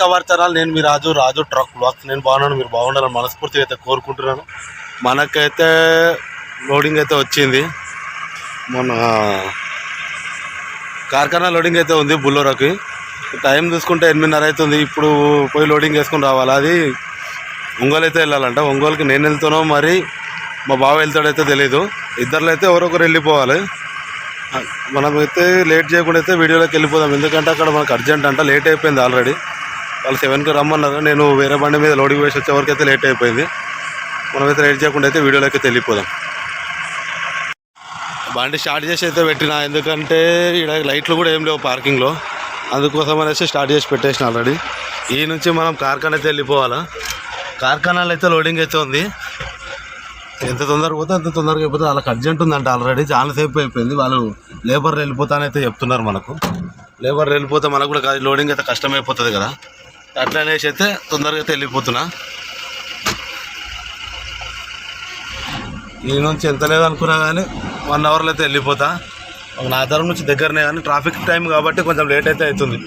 Cover channel నేను మీ రాజు రాజు truck blocks నేను బాగున్నాను మీరు బాగుండాలని మనస్ఫూర్తిగా అయితే కోరుకుంటున్నాను. మనకైతే లోడింగ్ అయితే వచ్చింది. మొన్న కార్ఖానా లోడింగ్ అయితే ఉంది బుల్లోరాకి. టైం చూసుకుంటే ఎనిమిదిన్నర అవుతుంది. ఇప్పుడు పోయి లోడింగ్ వేసుకుని రావాలి? అది ఒంగోలు అయితే వెళ్ళాలంట. ఒంగోలుకి నేను వెళ్తానో మరి మా బావ వెళ్తాడైతే తెలీదు. ఇద్దరులో అయితే ఎవరొకరు వెళ్ళిపోవాలి. మనమైతే లేట్ చేయకుండా అయితే వీడియోలోకి వెళ్ళిపోదాం. ఎందుకంటే అక్కడ మనకు అర్జెంట్ అంట లేట్ అయిపోయింది ఆల్రెడీ వాళ్ళు సెవెన్కి రమ్మన్నారు. నేను వేరే బండి మీద లోడింగ్ వేసి వచ్చే వరకు అయితే లేట్ అయిపోయింది. మనమైతే లేట్ చేయకుండా అయితే వీడియోలోకి అయితే వెళ్ళిపోదాం. బండి స్టార్ట్ చేసి అయితే పెట్టిన ఎందుకంటే ఇక్కడ లైట్లు కూడా ఏం లేవు పార్కింగ్లో. అందుకోసం అనేసి స్టార్ట్ చేసి పెట్టేసిన ఆల్రెడీ. ఈ నుంచి మనం కార్ఖానా అయితే వెళ్ళిపోవాలా? కార్ఖానాలు అయితే లోడింగ్ అయితే ఉంది. ఎంత తొందరగా పోతే అంత తొందరగా అయిపోతే వాళ్ళకి అర్జెంట్ ఉందంట ఆల్రెడీ. చాలా సేపు అయిపోయింది. వాళ్ళు లేబర్ వెళ్ళిపోతానైతే చెప్తున్నారు మనకు. లేబర్ వెళ్ళిపోతే మనకు కూడా లోడింగ్ అయితే కష్టమైపోతుంది కదా. అట్లా అనేసి అయితే తొందరగా అయితే వెళ్ళిపోతున్నా ఈ నుంచి ఎంత లేదనుకున్నా కానీ వన్ అవర్లో అయితే వెళ్ళిపోతా. ఒక నా తరం నుంచి దగ్గరనే కానీ ట్రాఫిక్ టైం కాబట్టి కొంచెం లేట్ అయితే అవుతుంది.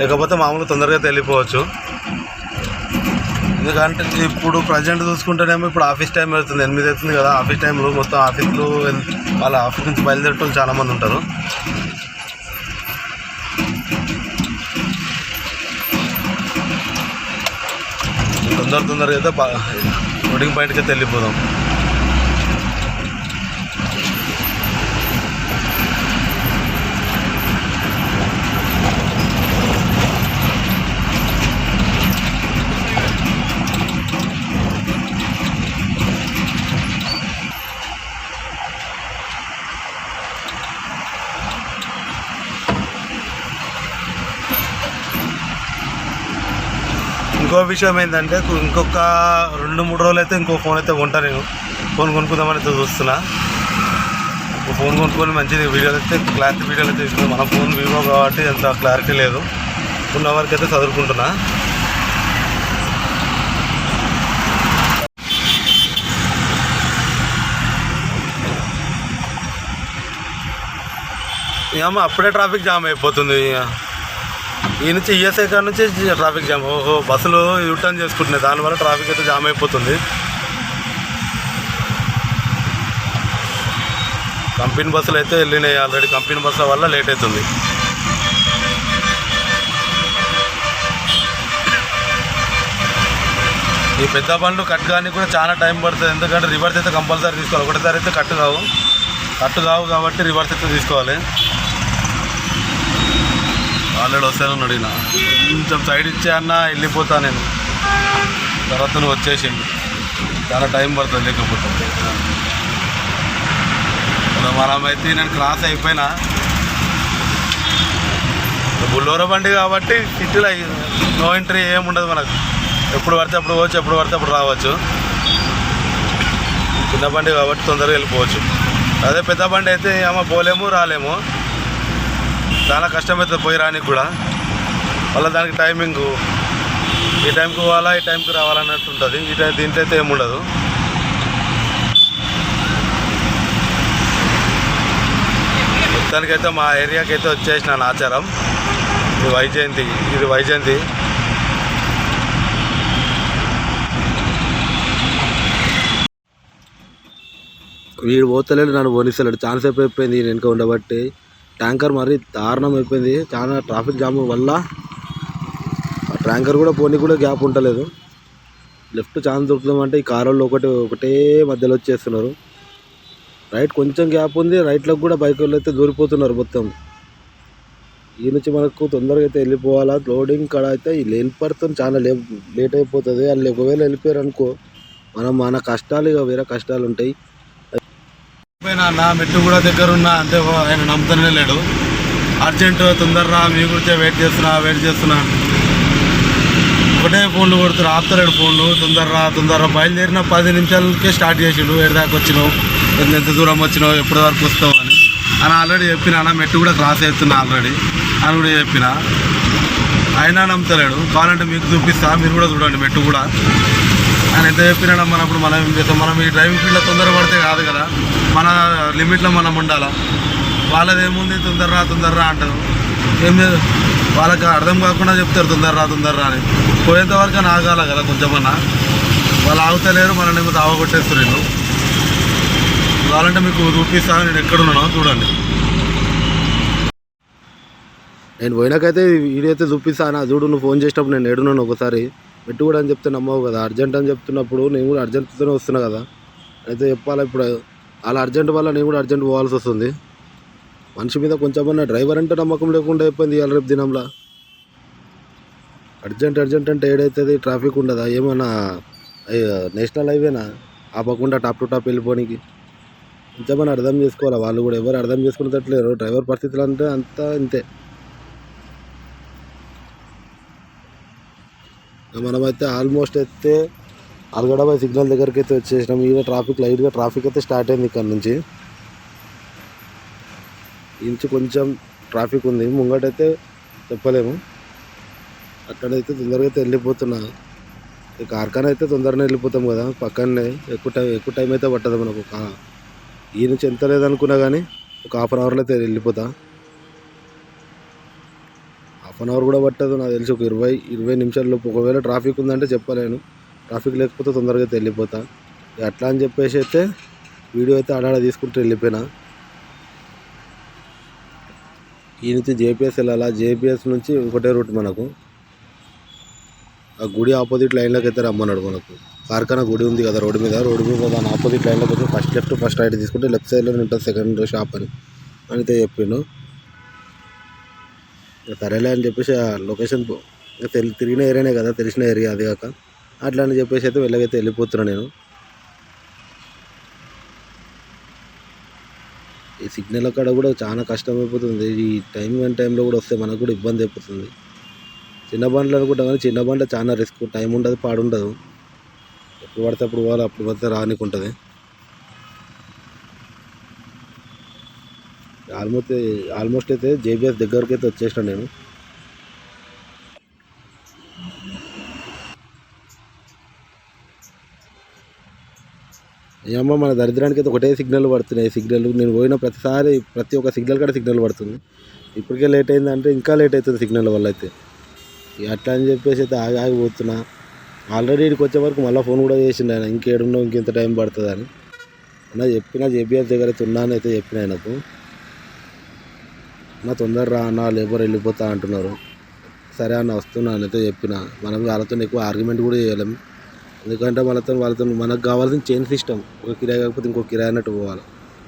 లేకపోతే మామూలుగా తొందరగా అయితే వెళ్ళిపోవచ్చు ఎందుకంటే ఇప్పుడు ప్రజెంట్ చూసుకుంటేనేమో ఇప్పుడు ఆఫీస్ టైం అవుతుంది. ఎనిమిది అవుతుంది కదా ఆఫీస్ టైంలో మొత్తం ఆఫీస్లో వాళ్ళ ఆఫీస్ నుంచి బయలుదేరటం చాలామంది ఉంటారు. తొందర తొందరగా అయితే బా- లోడింగ్ పాయింట్కి అయితే వెళ్ళిపోదాం ఇంకో విషయం ఏంటంటే ఇంకొక రెండు మూడు రోజులు అయితే ఇంకో ఫోన్ అయితే కొంటా నేను. ఫోన్ కొనుక్కుందామని అయితే చూస్తున్నా. ఫోన్ కొనుక్కొని మంచిది వీడియోలు అయితే క్లారిటీ వీడియోలు అయితే ఇస్తుంది మన ఫోన్ వివో కాబట్టి అంత క్లారిటీ లేదు. ఉన్న వరకు అయితే చదువుకుంటున్నా. ఏమో అప్పుడే ట్రాఫిక్ జామ్ అయిపోతుంది. ఈ నుంచి ఈఎస్ఐ కాడ నుంచి ట్రాఫిక్ జామ్ ఓహో బస్సులు యూటర్న్ చేసుకుంటున్నాయి. దానివల్ల ట్రాఫిక్ అయితే జామ్ అయిపోతుంది. కంపెనీ బస్సులు అయితే వెళ్ళినాయి ఆల్రెడీ కంపెనీ బస్సుల వల్ల లేట్ అవుతుంది. ఈ పెద్ద బండ్లు కట్ కానీ కూడా చాలా టైం పడుతుంది. ఎందుకంటే రివర్స్ అయితే కంపల్సరీ తీసుకోవాలి. ఒకటిసారి అయితే కట్ కావు. కట్టు కావు కాబట్టి రివర్స్ అయితే తీసుకోవాలి. ఆల్రెడీ వస్తానని అడిగిన. కొంచెం సైడ్ ఇచ్చే అన్న వెళ్ళిపోతా నేను. తర్వాత నువ్వు వచ్చేసింది చాలా టైం పడుతుంది లేకపోతే. మనమైతే నేను క్రాస్ అయిపోయినా. బుల్లోర బండి కాబట్టి సిటీలో నో ఎంట్రీ ఏముండదు మనకు. ఎప్పుడు పడితే అప్పుడు పోవచ్చు ఎప్పుడు పడితే అప్పుడు రావచ్చు. చిన్న బండి కాబట్టి తొందరగా వెళ్ళిపోవచ్చు. అదే పెద్ద బండి అయితే ఏమో పోలేము రాలేము. చాలా కష్టమవుతుంది పోయి రానికి కూడా. మళ్ళీ దానికి టైమింగ్ ఈ టైంకి పోవాలా ఈ టైంకి రావాలన్నట్టు ఉంటుంది. ఈ టైం దీంట్లో అయితే ఏముండదు మొత్తానికైతే మా ఏరియాకి అయితే వచ్చేసిన ఆచారం. ఇది వైజయంతి ఇది వైజయంతి. వీడు పోతలేడు నన్ను పోనిస్తలేడు. ఛాన్స్ సేపు అయిపోయింది వెనుక ఉండబట్టి. ట్యాంకర్ మరీ దారుణం అయిపోయింది. చాలా ట్రాఫిక్ జామ్ వల్ల ఆ ట్యాంకర్ కూడా పోనీ కూడా గ్యాప్ ఉండలేదు. లెఫ్ట్ ఛాన్స్ దొరుకుతుందంటే ఈ కారు వాళ్ళు ఒకటి ఒకటే మధ్యలో వచ్చేస్తున్నారు. రైట్ కొంచెం గ్యాప్ ఉంది. రైట్లోకి కూడా బైక్ వాళ్ళు అయితే దూరిపోతున్నారు మొత్తం. ఈ నుంచి మనకు తొందరగా అయితే వెళ్ళిపోవాలా? లోడింగ్ కాడ అయితే ఈ వెళ్ళిపడుతుంది చాలా లే లేట్ అయిపోతుంది. వాళ్ళు ఒకవేళ వెళ్ళిపోయారు అనుకో మనం మన కష్టాలు ఇక వేరే కష్టాలు ఉంటాయి. నా మెట్టు కూడా దగ్గర ఉన్నా అంతే ఆయన నమ్ముతూనే లేడు. అర్జెంట్ తొందరరా మీ గురించే వెయిట్ చేస్తున్నా వెయిట్ చేస్తున్నా. ఒకటే ఫోన్లు కొడుతున్నారు ఆపుతలేడు ఫోన్లు. తొందరరా తొందరరా బయలుదేరిన పది నిమిషాలకే స్టార్ట్ చేసిండు. ఏడు దాకా వచ్చినావు. ఎంత దూరం వచ్చినావు ఎప్పటి వరకు వస్తావు అని. అని ఆల్రెడీ చెప్పిన అన్న మెట్టు కూడా క్రాస్ అవుతున్నా ఆల్రెడీ అని కూడా చెప్పిన. అయినా నమ్ముతలేడు. కావాలంటే మీకు చూపిస్తా మీరు కూడా చూడండి మెట్టు కూడా. ఆయన ఎంత చెప్పినా మనం ఇప్పుడు మనం ఏం చేస్తాం? మనం ఈ డ్రైవింగ్ ఫీల్డ్లో తొందర పడితే కాదు కదా. మన లిమిట్లో మనం ఉండాలా? వాళ్ళది ఏముంది? తొందరరా తొందరరా అంటారు. ఏం లేదు. వాళ్ళకి అర్థం కాకుండా చెప్తారు తొందర తొందర్రా అని. పోయేంత వరకు ఆగాల కదా కొంచెమన్నా. వాళ్ళు ఆగుతలేరు మనల్ని ఏమో తావగొట్టేస్తారు కావాలంటే మీకు చూపిస్తాను నేను ఎక్కడున్నానో చూడండి. నేను పోయినాకైతే వీడైతే చూపిస్తాను చూడు నువ్వు ఫోన్ చేసినప్పుడు నేను ఏడున్నాను ఒకసారి. పెట్టు కూడా అని చెప్తే నమ్మవు కదా. అర్జెంట్ అని చెప్తున్నప్పుడు నేను కూడా అర్జెంట్తోనే వస్తున్నా కదా. అయితే చెప్పాలి ఇప్పుడు అలా అర్జెంట్ వల్ల నేను కూడా అర్జెంట్ పోవాల్సి వస్తుంది. మనిషి మీద కొంచెమన్నా డ్రైవర్ అంటే నమ్మకం లేకుండా అయిపోయింది ఇవాళ రేపు దినంలో. అర్జెంట్ అర్జెంట్ అంటే ఏడైతుంది? ట్రాఫిక్ ఉండదా? ఏమన్నా నేషనల్ హైవేనా? ఆపకుండా టాప్ టు టాప్ వెళ్ళిపోనికి. కొంచెమన్నా అర్థం చేసుకోవాలి? వాళ్ళు కూడా ఎవరు అర్థం చేసుకునేటట్లేరు డ్రైవర్ పరిస్థితులు అంటే అంతా ఇంతే. మనమైతే ఆల్మోస్ట్ అయితే అలగడబాయ్ సిగ్నల్ దగ్గరికి అయితే వచ్చేసినాం ఈడ ట్రాఫిక్ లైట్గా ట్రాఫిక్ అయితే స్టార్ట్ అయింది ఇక్కడ నుంచి. ఇంచు కొంచెం ట్రాఫిక్ ఉంది. ముంగటైతే చెప్పలేము. అక్కడైతే తొందరగా అయితే వెళ్ళిపోతున్నా. ఈ కార్ఖానా అయితే తొందరగా వెళ్ళిపోతాం కదా పక్కనే ఎక్కువ టైం ఎక్కువ టైం అయితే పట్టదు మనకు. ఈ నుంచి ఎంత లేదనుకున్నా కానీ ఒక హాఫ్ అన్ అవర్లో అయితే వెళ్ళిపోతా. హాఫ్ అన్ అవర్ కూడా పట్టదు నాకు తెలిసి ఒక ఇరవై ఇరవై నిమిషాల్లో ఒకవేళ ట్రాఫిక్ ఉందంటే చెప్పలేను. ట్రాఫిక్ లేకపోతే తొందరగా అయితే వెళ్ళిపోతా. ఇక అట్లా అని చెప్పేసి అయితే వీడియో అయితే ఆడాడ తీసుకుంటూ వెళ్ళిపోయినా. ఈ నుంచి జేపీఎస్ వెళ్ళాలా? జేపీఎస్ నుంచి ఒకటే రూట్ మనకు. ఆ గుడి ఆపోజిట్ లైన్లోకి అయితే రమ్మన్నాడు మనకు. కార్ఖానా గుడి ఉంది కదా రోడ్డు మీద. రోడ్డు మీద దాని ఆపోజిట్ లైన్లోకి అయితే ఫస్ట్ లెఫ్ట్ ఫస్ట్ రైట్ తీసుకుంటే లెఫ్ట్ సైడ్లో ఉంటుంది సెకండ్ షాప్ అని అయితే చెప్పిండు. సరేలే అని చెప్పేసి ఆ లొకేషన్ పో- తెలి తిరిగిన ఏరియానే కదా తెలిసిన ఏరియా అది కాక. అట్లా అని చెప్పేసి అయితే వెళ్ళగైతే వెళ్ళిపోతున్నాను నేను. ఈ సిగ్నల్ అక్కడ కూడా చాలా కష్టం అయిపోతుంది ఈ టైం అండ్ టైంలో కూడా వస్తే మనకు కూడా ఇబ్బంది అయిపోతుంది. చిన్న బండ్లు అనుకుంటాం కానీ చిన్న బండ్లో చాలా రిస్క్ టైం ఉండదు పాడుండదు ఎప్పుడు పడితే అప్పుడు పోవాలి అప్పుడు పడితే రానికుంటుంది. ఆల్మోస్ట్ ఆల్మోస్ట్ అయితే జేబీఎస్ దగ్గరికి అయితే వచ్చేసిన నేను. ఏమో మన దరిద్రానికి అయితే ఒకటే సిగ్నల్ పడుతున్నాయి. సిగ్నల్ నేను పోయిన ప్రతిసారి ప్రతి ఒక్క సిగ్నల్ కూడా సిగ్నల్ పడుతుంది. ఇప్పటికే లేట్ అయిందంటే ఇంకా లేట్ అవుతుంది సిగ్నల్ వల్ల అయితే. అట్లా అని చెప్పేసి అయితే ఆగి ఆగిపోతున్నా ఆల్రెడీ ఇక్కడికి వచ్చే వరకు మళ్ళీ ఫోన్ కూడా చేసిండు ఆయన. ఇంకేడున్నావు ఇంకెంత టైం పడుతుంది అని అన్న చెప్పిన జేబీఎస్ దగ్గర అయితే ఉన్నానైతే అయితే చెప్పిన ఆయనకు. నా తొందర రా అన్న లేబర్ వెళ్ళిపోతా అంటున్నారు. సరే అన్న వస్తున్నా అయితే చెప్పిన. మనం వాళ్ళతో ఎక్కువ ఆర్గ్యుమెంట్ కూడా చేయలేం. ఎందుకంటే వాళ్ళతో వాళ్ళతో మనకు కావాల్సిన చైన్ సిస్టమ్ ఒక కిరాయి కాకపోతే ఇంకో కిరాయి అన్నట్టు పోవాలి.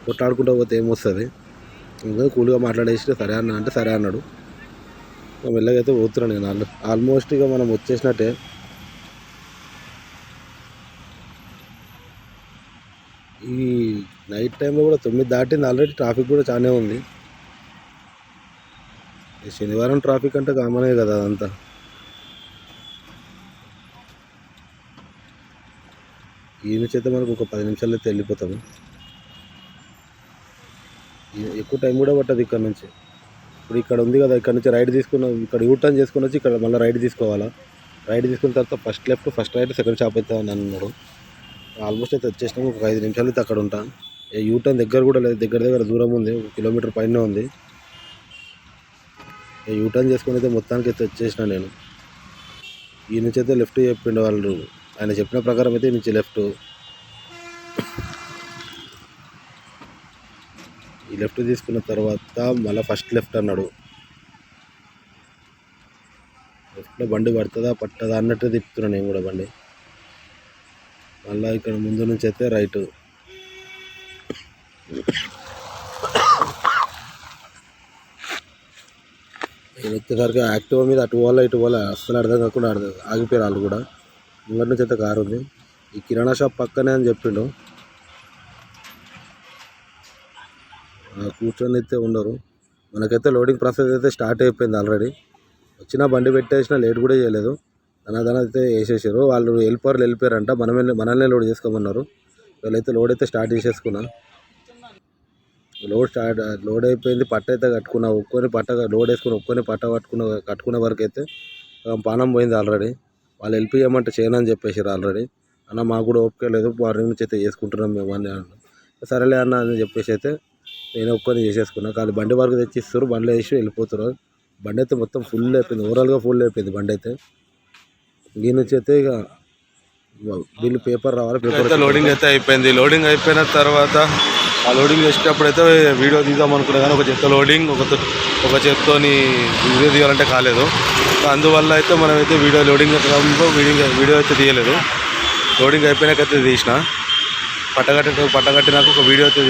కొట్లాడుకుంటూ పోతే ఏమొస్తుంది? ఇంకా కూల్గా మాట్లాడేసి సరే అన్న అంటే సరే అన్నాడు. మెల్లగైతే పోతున్నాను నేను. ఆల్ ఆల్మోస్ట్ ఇక మనం వచ్చేసినట్టే. ఈ నైట్ టైంలో కూడా తొమ్మిది దాటింది. ఆల్రెడీ ట్రాఫిక్ కూడా చాలానే ఉంది. శనివారం ట్రాఫిక్ అంటే కామనే కదా అదంతా. ఈ చేత మనకు ఒక పది నిమిషాలు వెళ్ళిపోతాము ఎక్కువ టైం కూడా పట్టదు ఇక్కడ నుంచి. ఇప్పుడు ఇక్కడ ఉంది కదా ఇక్కడ నుంచి రైడ్ తీసుకున్న ఇక్కడ యూ టర్న్ చేసుకుని వచ్చి ఇక్కడ మళ్ళీ రైడ్ తీసుకోవాలా? రైడ్ తీసుకున్న తర్వాత first left first right second shop అయితే అని అన్నాడు. ఆల్మోస్ట్ అయితే వచ్చేసినాము ఒక ఐదు నిమిషాలు అయితే అక్కడ ఉంటాను యూ టర్న్ దగ్గర కూడా లేదు దగ్గర దగ్గర దూరం ఉంది ఒక కిలోమీటర్ పైన ఉంది. యూటర్న్ యూ టర్న్ చేసుకుని అయితే మొత్తానికి అయితే వచ్చేసిన నేను. ఈ నుంచి అయితే లెఫ్ట్ చెప్పిండు వాళ్ళు. ఆయన చెప్పిన ప్రకారం అయితే నుంచి లెఫ్ట్ ఈ లెఫ్ట్ తీసుకున్న తర్వాత మళ్ళీ ఫస్ట్ లెఫ్ట్ అన్నాడు. లెఫ్ట్లో బండి పడుతుందా పట్టదా అన్నట్టు తిప్పుతున్నాను నేను కూడా బండి. మళ్ళీ ఇక్కడ ముందు నుంచి అయితే రైట్ నేను యాక్టివ్ యాక్టివా మీద అటు పోవాలా ఇటు పోవాలా అస్సలు అర్థం కాకుండా అర్థం ఆగిపోయారు వాళ్ళు కూడా. ముంగటి నుంచి అయితే కారు ఉంది. ఈ కిరాణా షాప్ పక్కనే అని చెప్పిండు. కూర్చొని అయితే ఉండరు. మనకైతే లోడింగ్ ప్రాసెస్ అయితే స్టార్ట్ అయిపోయింది ఆల్రెడీ వచ్చిన బండి పెట్టేసిన లేట్ కూడా చేయలేదు. అన్నదాన అయితే వేసేసారు. వాళ్ళు వెళ్ళిపోరు వెళ్ళిపోయారంట. మనమే మనల్నే లోడ్ చేసుకోమన్నారు. వీళ్ళైతే లోడ్ అయితే స్టార్ట్ చేసేసుకున్నాను లోడ్ స్టార్ట్ లోడ్ అయిపోయింది పట్ట అయితే కట్టుకున్నా ఒక్కొని పట్ట లోడ్ వేసుకుని ఒక్కొని పట్ట పట్టుకున్న కట్టుకునే వరకు అయితే పానం పోయింది ఆల్రెడీ వాళ్ళు వెళ్ళిపోయామంటే చేయను అని చెప్పేసారు ఆల్రెడీ అన్న మాకు కూడా ఓపిక లేదు మార్నింగ్ నుంచి అయితే చేసుకుంటున్నాం మేము అని. సరేలే అన్న అని చెప్పేసి అయితే నేను ఒక్కొని చేసేసుకున్నా. కానీ బండి వరకు తెచ్చి ఇస్తారు బండ్లో వేసి వెళ్ళిపోతారు. బండి అయితే మొత్తం ఫుల్ అయిపోయింది ఓవరాల్గా ఫుల్ అయిపోయింది బండి అయితే. దీని నుంచి అయితే ఇక వీళ్ళు పేపర్ రావాలి పేపర్ అయితే లోడింగ్ అయితే అయిపోయింది. లోడింగ్ అయిపోయిన తర్వాత ఆ లోడింగ్ చేసేటప్పుడు అయితే వీడియో తీద్దాం అనుకున్నా కానీ ఒక చేత్తో లోడింగ్ ఒక ఒక చేత్తోని వీడియో తీయాలంటే కాలేదు. అందువల్ల అయితే మనమైతే వీడియో లోడింగ్ వీడియో వీడియో అయితే తీయలేదు. లోడింగ్ అయిపోయినాకైతే తీసిన. పట్టగట్టి పట్టగట్టినాక ఒక వీడియో అయితే